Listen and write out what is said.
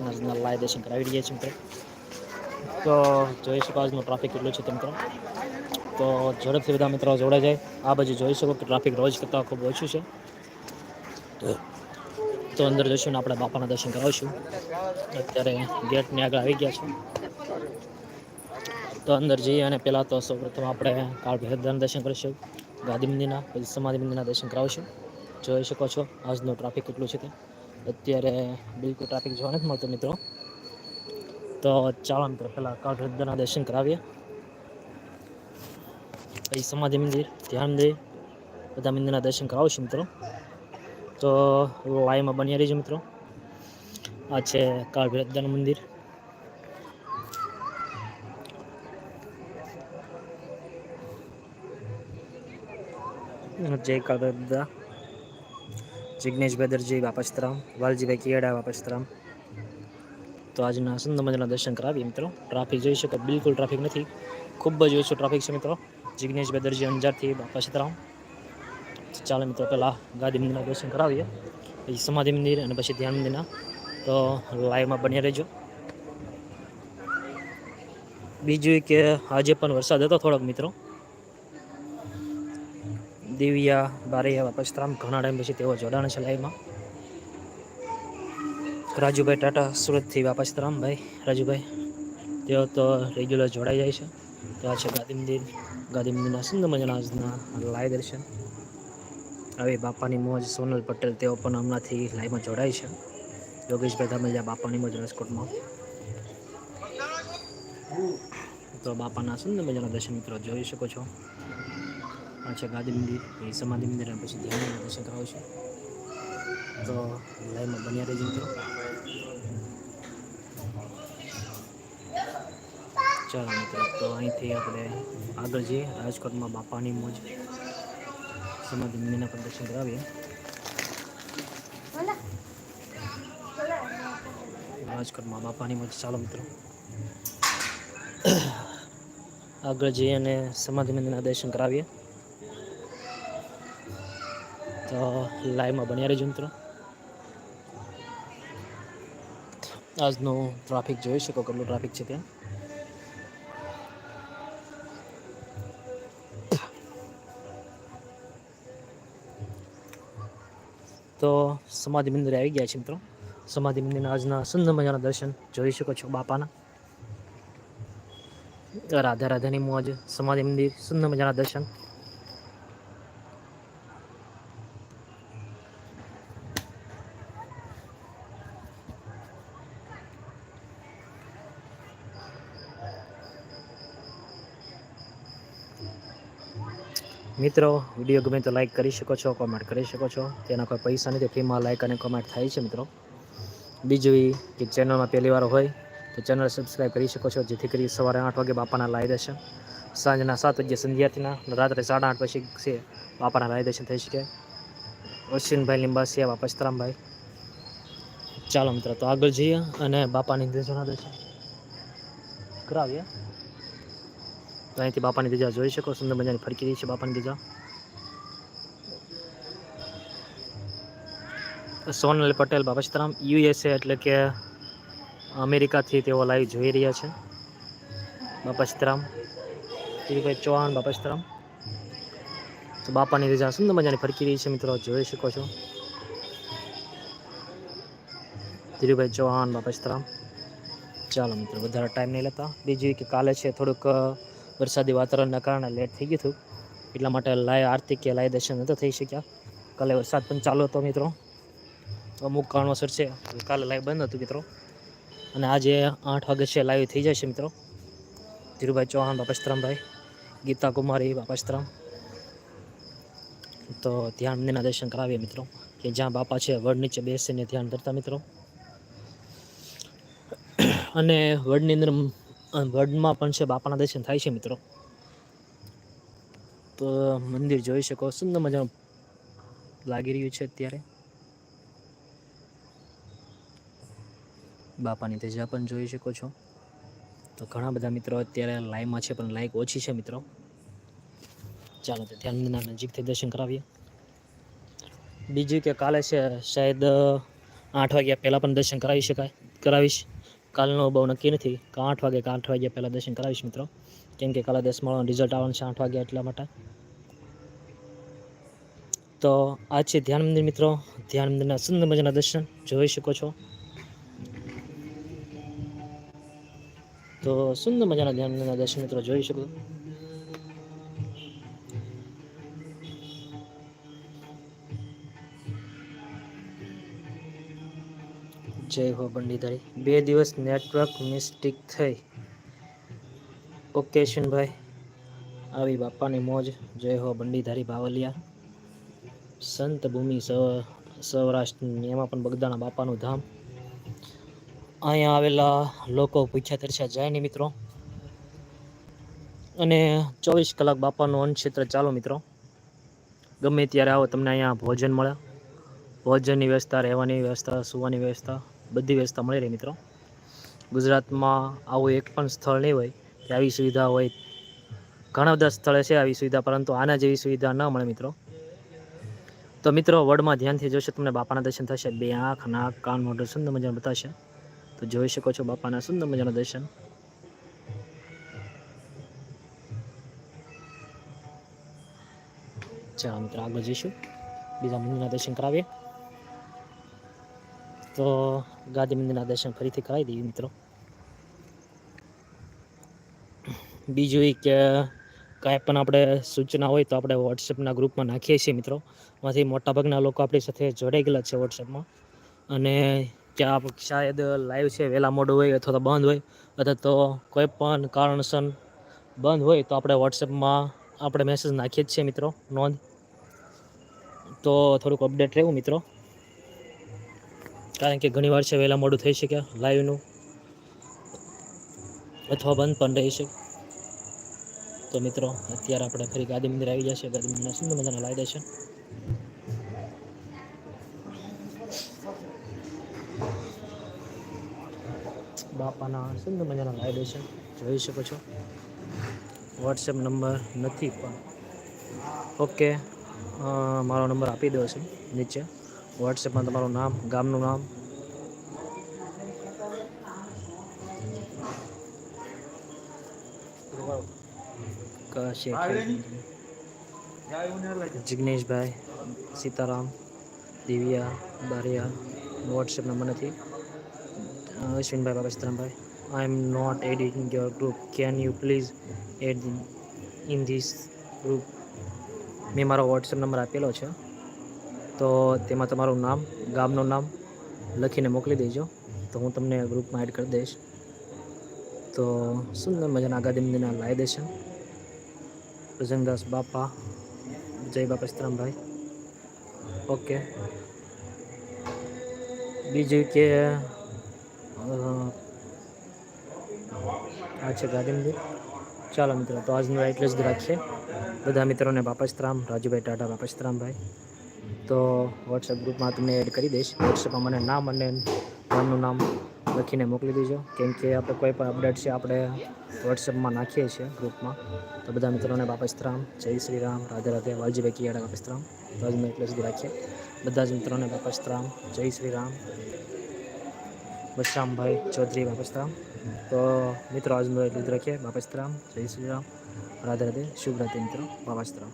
આજના લાઈવ દર્શન કરાવી રહ્યા છીએ મિત્રો. તો જોઈ શકો આજનો ટ્રાફિક કેટલું છે તે મિત્રો. તો ઝડપથી બધા મિત્રો જોડાઈ જાય. આ બાજુ જોઈ શકો કે ટ્રાફિક રોજ કરતાં ખૂબ ઓછું છે. તો અંદર જઈશું ને આપણે બાપાના દર્શન કરાવશું. અત્યારે ગેટની આગળ આવી ગયા છે. તો અંદર જઈએ અને પહેલાં તો સૌપ્રથમ આપણે કાળ ભૈરવદાના દર્શન કરીશું. ગાંધી મંદિરના, પછી સમાધિ મંદિરના દર્શન કરાવશું. જોઈ શકો છો આજનું ટ્રાફિક કેટલું છે તે અત્યારે બિલકુલ ટ્રાફિક જોવા નથી મળતો મિત્રો. તો ચાલો મિત્રો, પહેલાં કાળ દર્શન કરાવીએ. પછી સમાધિ મંદિર, ધ્યાન દઈ બધા મંદિરના દર્શન કરાવશું મિત્રો. તો લાઈવમાં બની રહીજો મિત્રો. આ છે કાળ ભૈરવદાનું મંદિર. જય કાળભદ્રા જિગ્નેશ બેદરજી વાપસ્તરામ વાલજીભાઈ કિયાડા વાપસ્તરામ તો આજના સુંદર મંદિરના દર્શન કરાવીએ મિત્રો. ટ્રાફિક જોઈ શકો, બિલકુલ ટ્રાફિક નથી. ખૂબ જ ઓછું ટ્રાફિક છે મિત્રો. જિગ્નેશ બેદરજી અંજારથી વાપસ્તરામ ચાલો મિત્રો, પહેલાં ગાંધી મંદિરના દર્શન કરાવીએ. પછી સમાધિ મંદિર અને પછી ધ્યાન મંદિરના. તો લાઈવમાં બન્યા રહેજો. બીજું કે આજે પણ વરસાદ હતો થોડોક મિત્રો. દિવ્યા બારૈયા વાપસ્તરામ ઘણા ટાઈમ પછી તેઓ જોડાણ છે લાઈવમાં રાજુભાઈ ટાટા સુરતથી વાપસ્તરામ ભાઈ રાજુભાઈ, તેઓ તો રેગ્યુલર જોડાઈ જાય છે. તો આ છે ગાંધી મંદિર ગાંધી મંદિરના સુંદર મજાના આજના લાઈવ દર્શન. હવે બાપાની મોજ, સોનલ પટેલ તેઓ પણ હમણાંથી લાઈવમાં જોડાય છે. યોગેશભાઈ ધામલિયા બાપાની મોજ રાજકોટમાં. તો બાપાના સુંદર મજાના દર્શન મિત્રો જોઈ શકો છો. આ છે ગાંધી મંદિર, એ સમાધિ મંદિર પછી ધ્યાન દર્શન કરાવું છું. તો લાઈવમાં બન્યા રહેજો મિત્રો. ચાલો મિત્રો, તો અહીંથી આપણે આગળ જઈએ, રાજકોટમાં બાપાની મોજ. સમાધિ મંદિરના પણ દર્શન કરાવીએ. રાજકોટમાં બાપાની મોજ. ચાલો મિત્રો. આગળ જઈએ અને સમાધિ મંદિરના દર્શન કરાવીએ. તો લાઈવમાં બન્યા રહેજો મિત્રો. આજનું ટ્રાફિક જોઈ શકો કેટલું ટ્રાફિક છે ત્યાં. તો સમાધિ મંદિરે આવી ગયા છે મિત્રો. સમાધિ મંદિરના આજના સુંદર મજાના દર્શન જોઈ શકો છો બાપાના. રાધા રાધાની મોજ, સમાધિ મંદિર, સુંદર મજાના દર્શન. મિત્રો વીડિયો ગમે તો લાઈક કરી શકો છો કોમેન્ટ કરી શકો છો. તેના કોઈ પૈસા નથી ફ્રીમાં લાઈક અને કોમેન્ટ થાય છે મિત્રો. બીજું કે ચેનલમાં પહેલી વાર હોય, તો ચેનલ સબસ્ક્રાઈબ કરી શકો છો, જેથી કરી સવારે આઠ વાગે બાપાના લાઈ દર્શન સાંજના સાત વાગે સંધ્યાથીના રાત્રે સાડા આઠ પછી છે બાપાના લાઈ દર્શન થઈ શકે. અશ્વિનભાઈ લીંબાસિયા પસ્તરામભાઈ ચાલો મિત્રો, તો આગળ જઈએ અને બાપાની દર્શન દર્શન કરાવીએ. તો અહીંથી બાપાની ધજા જોઈ શકો, સુંદર મજાની ફરકી રહી છે બાપાની ધજા. સોનલ પટેલ બાપસ્તરામ યુએસએ એટલે કે અમેરિકાથી તેઓ લાઈવ જોઈ રહ્યા છે. બાપસ્તરામ ધીરુભાઈ ચૌહાણ બાપસ્તરામ તો બાપાની રજા સુંદર મજાની ફરકી રહી છે મિત્રો જોઈ શકો છો. ધીરુભાઈ ચૌહાણ બાપસ્તરામ ચાલો મિત્રો, વધારે ટાઈમ નહીં લેતા. બીજું કે કાલે છે થોડુંક વરસાદી વાતાવરણના કારણે લેટ થઈ ગયું હતું. એટલા માટે લાય આરતી કે લાય દર્શન નહોતા થઈ શક્યા. કાલે વરસાદ પણ ચાલુ હતો મિત્રો. અમુક કારણોસર છે કાલે લાઈવ બંધ હતું મિત્રો. અને આજે આઠ વાગે છે, લાઈવ થઈ જશે મિત્રો. ધીરુભાઈ ચૌહાણ બાપસ્તરામભાઈ ગીતા કુમારી બાપસ્તરામ તો ધ્યાન મંદિરના દર્શન કરાવીએ મિત્રો. કે જ્યાં બાપા છે, વડ નીચે બેસીને ધ્યાન કરતા મિત્રો. અને વડની અંદર વડમાં પણ છે, બાપાના દર્શન થાય છે મિત્રો. તો, મંદિર જોઈ શકો, સુંદર મજાનું લાગી રહ્યું છે અત્યારે. બાપાની તેજા પણ જોઈ શકો છો. તો ઘણા બધા મિત્રો અત્યારે લાઈવમાં છે, પણ લાઈક ઓછી છે મિત્રો. ચાલો તો ધ્યાનના નજીકથી દર્શન કરાવીએ. બીજું કે કાલે છે, શાયદ આઠ વાગ્યા પહેલાં પણ દર્શન કરાવી શકાય, કરાવીશ. કાલનો બહુ નક્કી નથી. કે આઠ વાગે કે આઠ વાગ્યા પહેલાં દર્શન કરાવીશ મિત્રો. કેમ કે કાલે દસમાનું રિઝલ્ટ આવવાનું છે આઠ વાગ્યા એટલા માટે. તો આ છે ધ્યાન મંદિર મિત્રો. ધ્યાન મંદિરના સુંદર મજાના દર્શન જોઈ શકો છો. તો સુંદર મજાના ધ્યાન મંદિરના દર્શન મિત્રો જોઈ શકો. જય હો પંડિતારી બે દિવસ નેટવર્ક મિસ્ટેક થઈ. ઓકે ભાઈ, આવી બાપાની મોજ. જય હો બંડીધારી ભાવલિયા સંત ભૂમિ સૌરાષ્ટ્રની, એમાં પણ બગદાણા બાપાનું ધામ. અહીંયા આવેલા લોકો પૂછ્યા તરસ્યા જાય નહીં મિત્રો? અને ચોવીસ કલાક બાપાનું અન્નક્ષેત્ર ચાલો મિત્રો. ગમે ત્યારે આવો, તમને અહીંયા ભોજન મળે. ભોજનની વ્યવસ્થા, રહેવાની વ્યવસ્થા, સુવાની વ્યવસ્થા. બધી વ્યવસ્થા મળી રહી મિત્રો. ગુજરાતમાં આવું એક પણ સ્થળ નહીં હોય કે આવી સુવિધા હોય. ઘણા બધા સ્થળે છે આવી સુવિધા, પરંતુ આના જેવી સુવિધા ન મળે મિત્રો. તો મિત્રો વર્ડમાં ધ્યાનથી જોશો તમને બાપાના દર્શન થશે. બે આંખ, નાક, કાન, મોઢું સુંદર મજાનું બતાવશે. તો જોઈ શકો છો બાપાના સુંદર મજાના દર્શન. ચાલો મિત્રો, આગળ જઈશું. બીજા મંદિરના દર્શન કરાવીએ. તો ગાદી મંદિરના દર્શન ફરીથી કરાવી દઈએ મિત્રો. બીજું એ કે કાંઈ પણ આપણે સૂચના હોય તો આપણે વોટ્સએપના ગ્રુપમાં નાખીએ છીએ મિત્રો. એમાંથી મોટાભાગના લોકો આપણી સાથે જોડાઈ ગયેલા છે વોટ્સએપમાં અને ક્યાં શાયદ લાઈવ છે, વહેલા મોડું હોય અથવા તો બંધ હોય, અથવા તો કોઈ પણ કારણસર બંધ હોય તો આપણે વોટ્સએપમાં આપણે મેસેજ નાખીએ જ છીએ મિત્રો, નોંધ. તો થોડુંક અપડેટ રહેવું મિત્રો. કારણ કે ઘણીવાર છે વહેલા મોડું થઈ શકે લાઈવનું અથવા બંધ પણ રહી શકે. તો મિત્રો, અત્યારે આપણે ફરી ગાદી મંદિર આવી જશે ગાદી મંદિરના સુંદર મજાના લાયદા છે. બાપાના સુંદર મજાના લાયદા છે. જોઈ શકો છો. વોટ્સએપ નંબર નથી પણ. ઓકે મારો નંબર આપી દો છે નીચે. વોટ્સએપમાં તમારું નામ ગામનું નામ. જિગ્નેશભાઈ સીતારામ દિવ્યા બારિયા વોટ્સએપ નંબર નથી. Ashwinbhai I am not editing in your group can you please add in this group મેં મારો વોટ્સએપ નંબર આપેલો છે. તો તેમાં તમારું નામ, ગામનું નામ લખીને મોકલી દેજો. તો હું તમને ગ્રુપમાં એડ કરી દઈશ. તો સુંદર મજાના આગાદી મંદિરના લાવી દેશે ભજનદાસ બાપા, જય બાપા સીતરામભાઈ ઓકે બીજું કે આ છે ગાંધી મંદિર. ચાલો મિત્રો, તો આજનું એટલું જ રાખીએ. બધા મિત્રોને બાપસ્તરામ રાજુભાઈ ટાટા બાપસ્તરામભાઈ તો વોટ્સએપ ગ્રુપમાં તમને એડ કરી દઈશ. વોટ્સએપમાં મને નામ અને નામનું નામ લખીને મોકલી દેજો. કેમ કે આપણે કોઈ પણ અપડેટ છે, આપણે વોટ્સએપમાં નાખીએ છીએ ગ્રુપમાં તો બધા મિત્રોને બાપસ્તરામ જય શ્રી રામ. રાધે રાધે. વાલજીભાઈ કિયાડા બાપસ્તરામ તો જ મેં એટલે સુધી રાખીએ. બધા જ મિત્રોને બાપસ્તરામ જય શ્રી રામ. બશ્રામભાઈ ચૌધરી બાપસ્તરામ તો મિત્રો આજનું એટલું જ રાખીએ. બાપસ્તરામ જય શ્રી રામ. રાધે રાધે. શુભ રાત્રિ મિત્રો. બાપસ્તરામ